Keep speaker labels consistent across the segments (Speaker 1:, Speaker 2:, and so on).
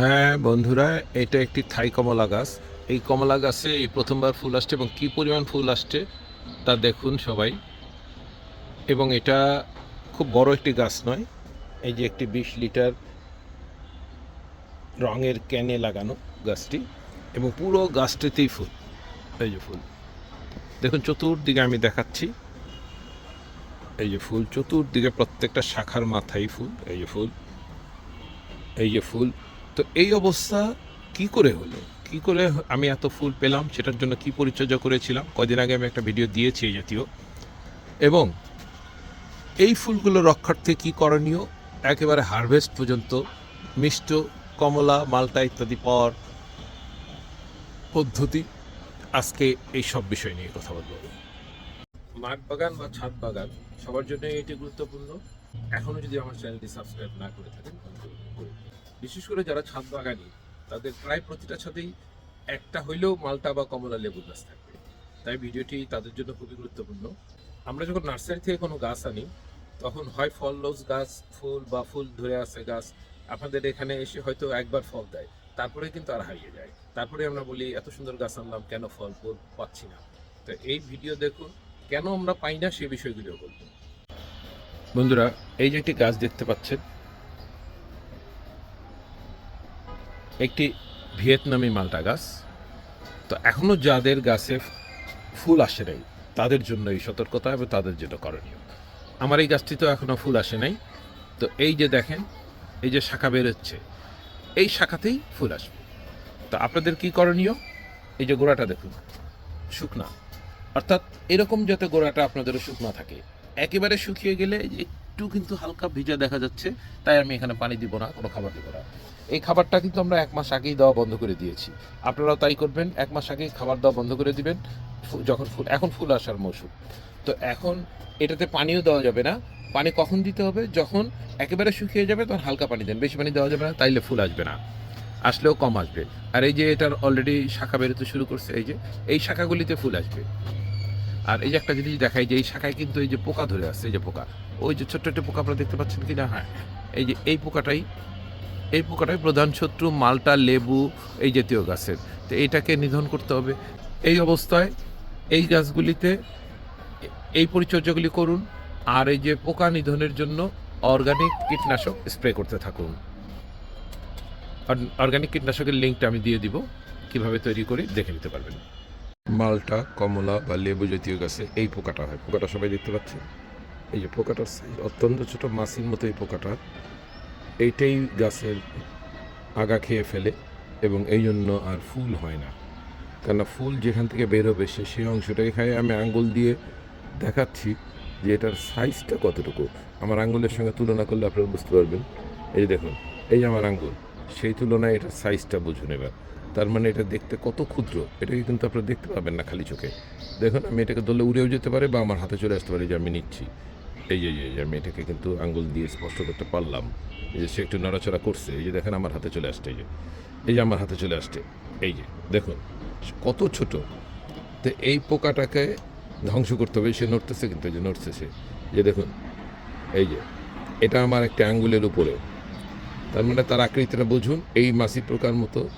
Speaker 1: হ্যাঁ বন্ধুরা, এটা একটি থাই কমলা গাছ। এই কমলা গাছে এই প্রথমবার ফুল আসছে এবং কি পরিমাণ ফুল আসছে তা দেখুন সবাই। এবং এটা খুব বড় একটি গাছ নয়, এই যে একটি বিশ লিটার রঙের ক্যানে লাগানো গাছটি এবং পুরো গাছটিতেই ফুল, এই যে ফুল। দেখুন, চতুর্দিকে আমি দেখাচ্ছি, এই যে ফুল, চতুর্দিকে প্রত্যেকটা শাখার মাথায় ফুল, এই যে ফুল, এই যে ফুল। তো এই অবস্থা কি করে হলো? কি করে আমি এত ফুল পেলাম? সেটার জন্য কি পরিচর্যা করেছিলাম? কদিন আগে আমি একটা ভিডিও দিয়েছি এই জাতীয়। এবং এই ফুলগুলো রক্ষার্থে কি করণীয়? একেবারে হারভেস্ট পর্যন্ত মিষ্ট, কমলা, মালটা ইত্যাদি পাওয়ার পদ্ধতি। আজকে এই সব বিষয় নিয়ে কথা বলব। মাঠ বাগান বা ছাদ বাগান, সবার জন্য এটি গুরুত্বপূর্ণ। এখনও যদি আমার চ্যানেলটি সাবস্ক্রাইব না করে থাকেন। বিশেষ করে যারা ছাদ বাগানি তাদের প্রায় প্রতিটা ছাদেই একটা হইলেও মালটা বা কমলা লেবু গাছ থাকবে। তাই ভিডিওটি তাদের জন্য খুবই গুরুত্বপূর্ণ। আমরা যখন নার্সারি থেকে কোনো গাছ আনি, তখন হয় ফল লস গাছ, ফুল বা ফুল ধরে আসে গাছ, আপনাদের এখানে এসে হয়তো একবার ফল দেয় তারপরে কিন্তু আর হারিয়ে যায়। তারপরে আমরা বলি, এত সুন্দর গাছ আনলাম, কেন ফল ফুল পাচ্ছি না? তো এই ভিডিও দেখুন, কেন আমরা পাই না সে বিষয়গুলো বলব বন্ধুরা, এই যে একটি গাছ দেখতে পাচ্ছেন একটি ভিয়েতনামি মালটা গাছ। তো এখনও যাদের গাছে ফুল আসে নাই, তাদের জন্য এই সতর্কতা এবং তাদের জন্য করণীয়। আমার এই গাছটি তো এখনও ফুল আসে নাই। তো এই যে দেখেন, এই যে শাখা বেরোচ্ছে, এই শাখাতেই ফুল আসবে। তো আপনাদের কি করণীয়? এই যে গোড়াটা দেখুন, শুকনা। অর্থাৎ এরকম যাতে গোড়াটা আপনাদেরও শুকনা থাকে। একেবারে শুকিয়ে গেলে একটু কিন্তু হালকা ভিজা দেখা যাচ্ছে, তাই আমি এখানে পানি দিব না, কোনো খাবার দিব না। এই খাবারটা কিন্তু আমরা এক মাস আগেই দেওয়া বন্ধ করে দিয়েছি। আপনারাও তাই করবেন, এক মাস আগেই খাবার দেওয়া বন্ধ করে দিবেন যখন ফুল এখন ফুল আসার মৌসুম। তো এখন এটাতে পানিও দেওয়া যাবে না। পানি কখন দিতে হবে? যখন একেবারে শুকিয়ে যাবে, তখন হালকা পানি দেন। বেশি পানি দেওয়া যাবে না, তাইলে ফুল আসবে না। আসলেও কম আসবে। আর এই যে এটার অলরেডি শাখা বেরোতে শুরু করছে, এই যে, এই শাখাগুলিতে ফুল আসবে। আর এই যে একটা জিনিস দেখাই যে, এই শাখায় কিন্তু এই যে পোকা ধরে আসছে এই যে পোকা। ওই যে ছোট্ট একটা পোকা আপনারা দেখতে পাচ্ছেন কি না হ্যাঁ। এই যে এই পোকাটাই এই পোকাটাই প্রধান শত্রু, মালটা, লেবু, এই জাতীয় গাছের। তো এইটাকে নিধন করতে হবে। এই অবস্থায় এই গাছগুলিতে এই পরিচর্যাগুলি করুন আর এই যে পোকা নিধনের জন্য অর্গানিক কীটনাশক স্প্রে করতে থাকুন। অর্গানিক কীটনাশকের লিঙ্কটা আমি দিয়ে দিব। কীভাবে তৈরি করি দেখে নিতে পারবেন। মালটা, কমলা বা লেবু জাতীয় গাছে এই পোকাটা হয়। পোকাটা সবাই দেখতে পাচ্ছেন? এই যে সাইজ অত্যন্ত ছোট মাছির মতো এই পোকাটা। এইটাই গাছের আগা খেয়ে ফেলে এবং এই জন্য আর ফুল হয় না। কেননা ফুল যেখান থেকে বেরোবে সে সেই অংশটাকে খায়। আমি আঙ্গুল দিয়ে দেখাচ্ছি যে এটার সাইজটা কতটুকু। আমার আঙ্গুলের সঙ্গে তুলনা করলে আপনারা বুঝতে পারবেন। এই যে দেখুন, এই আমার আঙ্গুল, সেই তুলনায় এটার সাইজটা বুঝুন এবার। তার মানে এটা দেখতে কত ক্ষুদ্র, এটাকে কিন্তু আপনারা দেখতে পাবেন না খালি চোখে। দেখুন, আমি এটাকে ধরলে উড়েও যেতে পারে বা আমার হাতে চলে আসতে পারে যে আমি নিচ্ছি। এই যে এই যে আমি এটাকে কিন্তু আঙ্গুল দিয়ে স্পষ্ট করতে পারলাম এই যে সে একটু নড়াচড়া করছে। এই যে দেখেন, আমার হাতে চলে আসছে, এই যে এই যে আমার হাতে চলে আসছে। এই যে, দেখুন, কত ছোট। তো এই পোকাটাকে ধ্বংস করতে হবে, সে নড়তেছে কিন্তু, এই যে নড়ছে সে। যে দেখুন, এই যে, এটা আমার একটা আঙ্গুলের উপরে। তার মানে তার আকৃতিটা বুঝুন, এই মাছি পোকার মতো।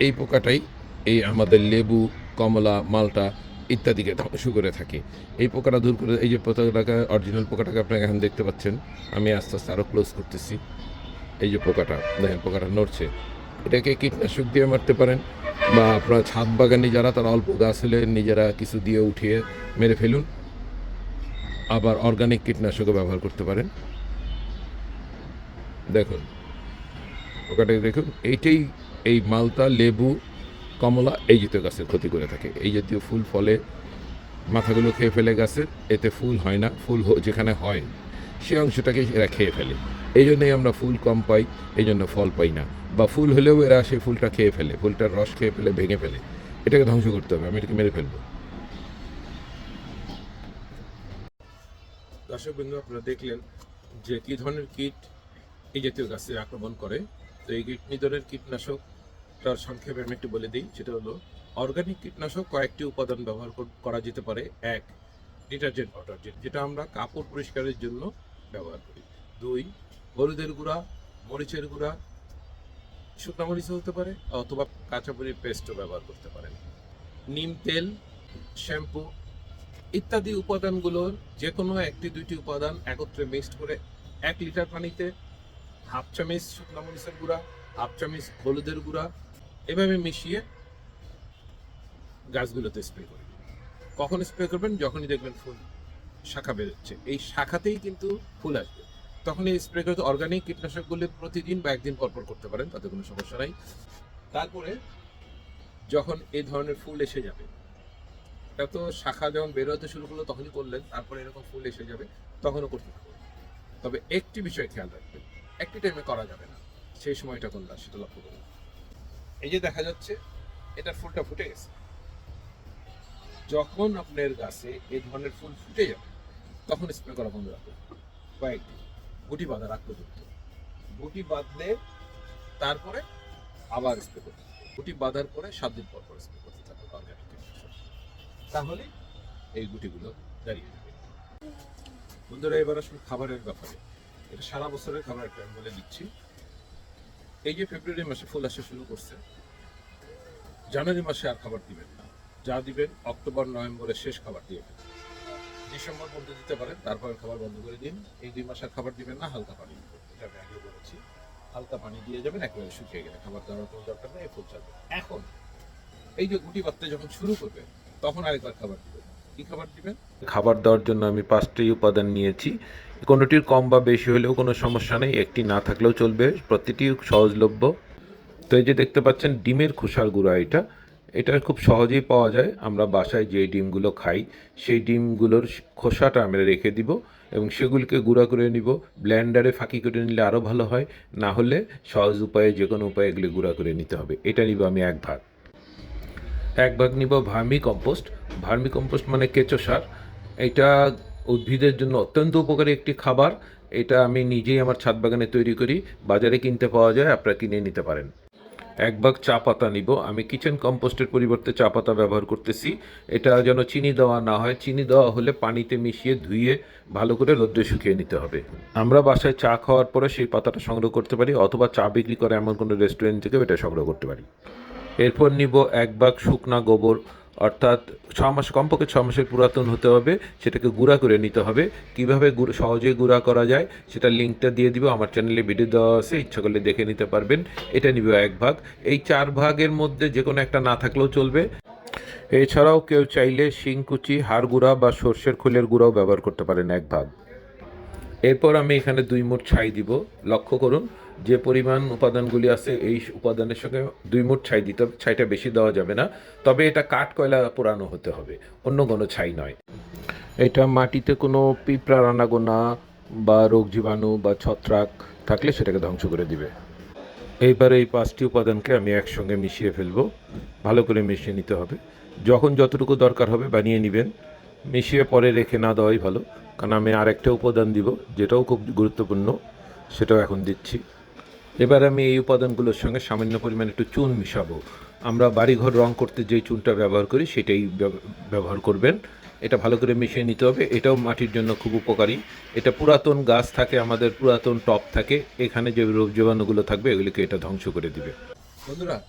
Speaker 1: এই পোকাটাই এই আমাদের লেবু, কমলা, মালটা ইত্যাদিকে ধ্বংস করে থাকে। এই পোকাটা দূর করে, এই যে পোকাটাকে অরিজিনাল পোকাটাকে আপনাকে এখন দেখতে পাচ্ছেন। আমি আস্তে আস্তে আরও ক্লোজ করতেছি। এই যে পোকাটা, দেখেন পোকাটা নড়ছে। এটাকে কীটনাশক দিয়ে মারতে পারেন বা আপনার ছাদ বাগানে যারা, তারা অল্প গাছ হলে নিজেরা কিছু দিয়ে উঠিয়ে মেরে ফেলুন। আবার অর্গানিক কীটনাশকও ব্যবহার করতে পারেন। দেখুন, পোকাটাকে দেখুন, এইটাই এই মালতা, লেবু কমলা এই জাতীয় গাছের ক্ষতি করে থাকে। এই জাতীয় ফুল ফলে মাথাগুলো খেয়ে ফেলে গাছের এতে ফুল হয় না, ফুল যেখানে হয়, সে অংশটাকে এরা খেয়ে ফেলে। এই জন্যই আমরা ফুল কম পাই, এই জন্য ফল পাই না। বা ফুল হলেও এরা সেই ফুলটা খেয়ে ফেলে, ফুলটার রস খেয়ে ফেলে, ভেঙে ফেলে। এটাকে ধ্বংস করতে হবে, আমি এটাকে মেরে ফেলব। দর্শক বিন্দু আপনারা দেখলেন যে কী ধরনের কীট এই জাতীয় গাছে আক্রমণ করে। তো এই কীট নিধনের কীটনাশক সংক্ষেপে আমি একটু বলে দিই, সেটা হলো অর্গানিক কীটনাশক কয়েকটি উপাদান ব্যবহার করা যেতে পারে। এক ডিটারজেন্ট পাউডার যেটা আমরা কাপড় পরিষ্কারের জন্য ব্যবহার করি। দুই, হলুদের গুঁড়া, মরিচের গুঁড়া, শুকনো মরিচও হতে পারে, অথবা কাঁচামরিচ পেস্টও ব্যবহার করতে পারেন। নিম তেল, শ্যাম্পু ইত্যাদি উপাদানগুলোর যে কোনো একটি, দুইটি উপাদান একত্রে মিক্সড করে এক লিটার পানিতে হাফ চামচ শুকনো মরিচের গুঁড়া, হাফ চামচ হলুদের গুঁড়া এভাবে মিশিয়ে গাছগুলোতে স্প্রে করবেন কখন স্প্রে করবেন? যখনই দেখবেন ফুল শাখা বেরোচ্ছে। এই শাখাতেই কিন্তু ফুল আসবে। তখন এই স্প্রে করতে অর্গানিক কীটনাশকগুলি প্রতিদিন বা একদিন পর পর করতে পারেন, তাতে কোনো সমস্যা নাই। তারপরে যখন এই ধরনের ফুল এসে যাবে, এটা তো শাখা যখন বেরোতে শুরু করল তখনই করলেন, তারপরে এরকম ফুল এসে যাবে, তখনও করতে থাকবেন তবে একটি বিষয় খেয়াল রাখবেন, একটি টাইমে করা যাবে না। সেই সময়টা কোনটা সেটা লক্ষ্য করুন। এই যে দেখা যাচ্ছে এটার ফুলটা ফুটে গেছে। যখন আপনার গাছে এই ধরনের ফুল ফুটে যাবে, তখন স্প্রে করা বন্ধ রাখবেন কয়েকদিন। গুটি বাঁধা রাখতে পর্যন্ত গুটি বাঁধলে তারপরে আবার স্প্রে করতে গুটি বাঁধার পরে সাত দিন পর পর স্প্রে করতে থাকবে অর্গানিক তাহলে এই গুটিগুলো দাঁড়িয়ে যাবে। বন্ধুরা, এবার আসলে খাবারের ব্যাপারে। এটা সারা বছরের খাবারের আমি বলে দিচ্ছি। এই যে ফেব্রুয়ারি মাসে ফুল আসা শুরু করছে, জানুয়ারি মাসে আর খাবার দিবেন না। যা দিবেন, অক্টোবর নভেম্বরের শেষ খাবার দিয়ে দেবেন। ডিসেম্বর পর্যন্ত দিতে পারেন, তারপরে খাবার বন্ধ করে দিন। এই দুই মাস আর খাবার দিবেন না, হালকা পানি। এটা আমি আগে বলেছি। হালকা পানি দিয়ে যাবেন, একেবারে শুকিয়ে গেলে। খাবার দেওয়ার কোনো দরকার নেই ফুল এখন, এই যে গুটি বাত্তে যখন শুরু করবে, তখন আরেকবার খাবার দিবেন। খাবার
Speaker 2: খাবার দেওয়ার জন্য আমি পাঁচটি উপাদান নিয়েছি। কোনোটির কম বা বেশি হলেও কোনো সমস্যা নেই, একটি না থাকলেও চলবে, প্রতিটি সহজলভ্য। তো এই যে দেখতে পাচ্ছেন, ডিমের খোসার গুঁড়া এটা। এটা খুব সহজেই পাওয়া যায়। আমরা বাসায় যে ডিমগুলো খাই, সেই ডিমগুলোর খোসাটা আমরা রেখে দিব এবং সেগুলিকে গুঁড়া করে নিব। ব্ল্যান্ডারে ফাঁকি করে নিলে আরও ভালো হয়, না হলে সহজ উপায়ে, যে কোনো উপায়ে এগুলি গুঁড়া করে নিতে হবে। এটা নিব আমি এক ভাগ। এক ভাগ নিব ভার্মি কম্পোস্ট ভার্মি কম্পোস্ট মানে কেঁচো সার। এটা উদ্ভিদের জন্য অত্যন্ত উপকারী একটি খাবার। এটা আমি নিজেই আমার ছাদ বাগানে তৈরি করি। বাজারে কিনতে পাওয়া যায়, আপনারা কিনে নিতে পারেন। এক ভাগ চা পাতা নিব। আমি কিচেন কম্পোস্টের পরিবর্তে চা পাতা ব্যবহার করতেছি। এটা যেন চিনি দেওয়া না হয়। চিনি দেওয়া হলে পানিতে মিশিয়ে ধুয়ে ভালো করে রোদ্রে শুকিয়ে নিতে হবে। আমরা বাসায় চা খাওয়ার পরে সেই পাতাটা সংগ্রহ করতে পারি, অথবা চা বিক্রি করে এমন কোনো রেস্টুরেন্ট থেকে এটা সংগ্রহ করতে পারি। এরপর নিব এক ভাগ শুকনা গোবর, অর্থাৎ ছ মাস, কমপক্ষে ছ মাসের পুরাতন হতে হবে, সেটাকে গুঁড়া করে নিতে হবে। কীভাবে সহজে গুঁড়া করা যায়, সেটা লিঙ্কটা দিয়ে দিব, আমার চ্যানেলে ভিডিও দেওয়া আছে, ইচ্ছা করলে দেখে নিতে পারবেন। এটা নিব এক ভাগ। এই চার ভাগের মধ্যে যে কোনো একটা না থাকলেও চলবে। এছাড়াও কেউ চাইলে শিংকুচি হাড় গুঁড়া বা সর্ষের খোলের গুঁড়াও ব্যবহার করতে পারেন এক ভাগ। এরপর আমি এখানে দুই মোট ছাই দিব। লক্ষ্য করুন যে পরিমাণ উপাদানগুলি আছে এই উপাদানের সঙ্গে দুই মুঠ ছাই দিতে হবে ছাইটা বেশি দেওয়া যাবে না। তবে এটা কাঠ কয়লা পোড়ানো হতে হবে অন্য কোনো ছাই নয়। এটা মাটিতে কোনো পিঁপড়া রানাগোনা বা রোগ জীবাণু বা ছত্রাক থাকলে সেটাকে ধ্বংস করে দিবে। এইবার এই পাঁচটি উপাদানকে আমি একসঙ্গে মিশিয়ে ফেলব। ভালো করে মিশিয়ে নিতে হবে। যখন যতটুকু দরকার হবে বানিয়ে নেবেন। মিশিয়ে পরে রেখে না দেওয়াই ভালো। কারণ আমি আরেকটা উপাদান দিব যেটাও খুব গুরুত্বপূর্ণ সেটাও এখন দিচ্ছি। এবার আমি এই উপাদানগুলোর সঙ্গে সামান্য পরিমাণে একটু চুন মিশাবো। আমরা বাড়িঘর রং করতে যে চুনটা ব্যবহার করি, সেটাই ব্যব- ব্যবহার করবেন। এটা ভালো করে মিশিয়ে নিতে হবে। এটাও মাটির জন্য খুব উপকারী। এটা পুরাতন গাছ থাকে, আমাদের পুরাতন টপ থাকে, এখানে যে রোগ জীবাণুগুলো থাকবে, এগুলিকে এটা ধ্বংস করে দিবে।
Speaker 1: বন্ধুরা,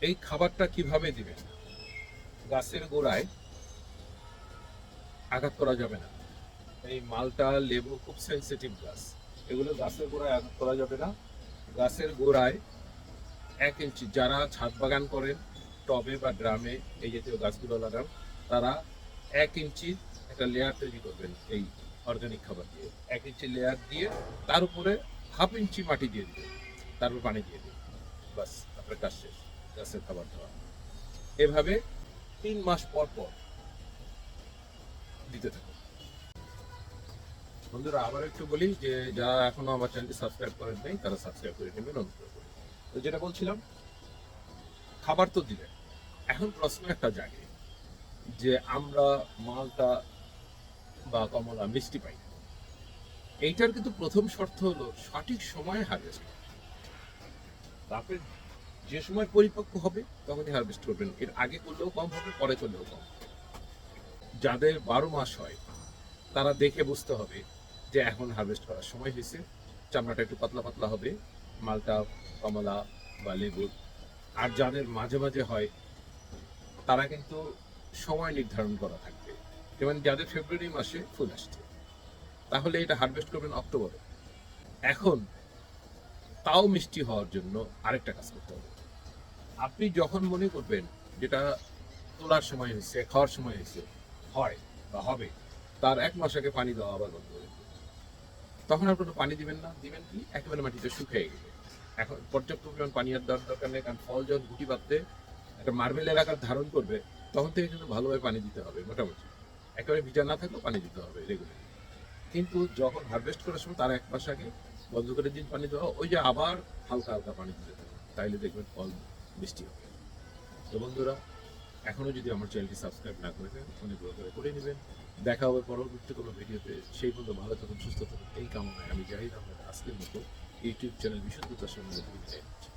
Speaker 1: এই খাবারটা কীভাবে দিবেন? গাছের গোড়ায় আঘাত করা যাবে না। এই মালটা লেবু, খুব সেনসিটিভ গাছ। এগুলো গাছের গোড়ায় আঘাত করা যাবে না। গাছের গোড়ায় এক ইঞ্চি যারা ছাদ বাগান করেন, টবে বা ড্রামে এই জাতীয় গাছগুলো লাগান, তারা এক ইঞ্চি একটা লেয়ার তৈরি করবেন এই অর্গানিক খাবার দিয়ে। এক ইঞ্চি লেয়ার দিয়ে তার উপরে হাফ ইঞ্চি মাটি দিয়ে দিবেন। তারপর পানি দিয়ে দিবেন। বাস আপনার কাজ শেষ। গাছের খাবার দেওয়া এভাবে তিন মাস পর পর দিতে থাকুন। বন্ধুরা, আবার একটু বলি যে, যারা এখনও আমার চ্যানেলটি সাবস্ক্রাইব করেন নাই, তারা সাবস্ক্রাইব করে নেবেন তো যেটা বলছিলাম, খাবার তো দিলেন। এখন প্রশ্ন একটা জাগে যে, আমরা মালটা বা কমলা মিষ্টি পাই এইটার কিন্তু প্রথম শর্ত হলো সঠিক সময়ে হারভেস্ট তারপরে যে সময় পরিপক্ক হবে, তখনই হারভেস্ট করবেন। এর আগে করলেও কম হবে, পরে করলেও কম যাদের বারো মাস হয়, তারা দেখে বুঝতে হবে যে এখন হারভেস্ট করার সময় হয়েছে, চামড়াটা একটু পাতলা পাতলা হবে। মালটা, কমলা বা লেবুর। আর যাদের মাঝে মাঝে হয়, তারা কিন্তু সময় নির্ধারণ করা থাকবে। যেমন যাদের ফেব্রুয়ারি মাসে ফুল আসছে, তাহলে এটা হারভেস্ট করবেন অক্টোবরে এখন তাও মিষ্টি হওয়ার জন্য আরেকটা কাজ করতে হবে। আপনি যখন মনে করবেন যেটা তোলার সময় হয়েছে, খাওয়ার সময় হয়েছে, হয় বা হবে, তার এক মাস আগে পানি দেওয়া আবার বন্ধ করে। তখন আপনারা পানি দিবেন না, দিবেন কি? একেবারে মাটিতে শুকিয়ে গেলে এখন পর্যাপ্ত পরিমাণ পানি আর দেওয়ার দরকার নেই, কারণ ফল যখন গুটি পাততে একটা মার্বেল এলাকার ধারণ করবে, তখন থেকে কিন্তু ভালোভাবে পানি দিতে হবে, মোটামুটি। একেবারে ভিজা না থাকলেও পানি দিতে হবে রেগুলার কিন্তু যখন হারভেস্ট করার সময় তার এক মাস আগে বন্ধ করে দিন পানি দেওয়া, ওই যে আবার হালকা হালকা পানি দিতে থাকবে তাইলে দেখবেন ফল মিষ্টি হবে। তো বন্ধুরা এখনও যদি আমার চ্যানেলটি সাবস্ক্রাইব না করে থাকেন অনুগ্রহ করে করে নেবেন। দেখা হবে পরবর্তী কোনো ভিডিওতে। সেই পর্যন্ত ভালো থাকুন, সুস্থ থাকুন। এই কামনায় আমি জাহিদ আহমেদ, আজকের মতো ইউটিউব চ্যানেল বিশুদ্ধতার সঙ্গে বিদায় নিচ্ছি।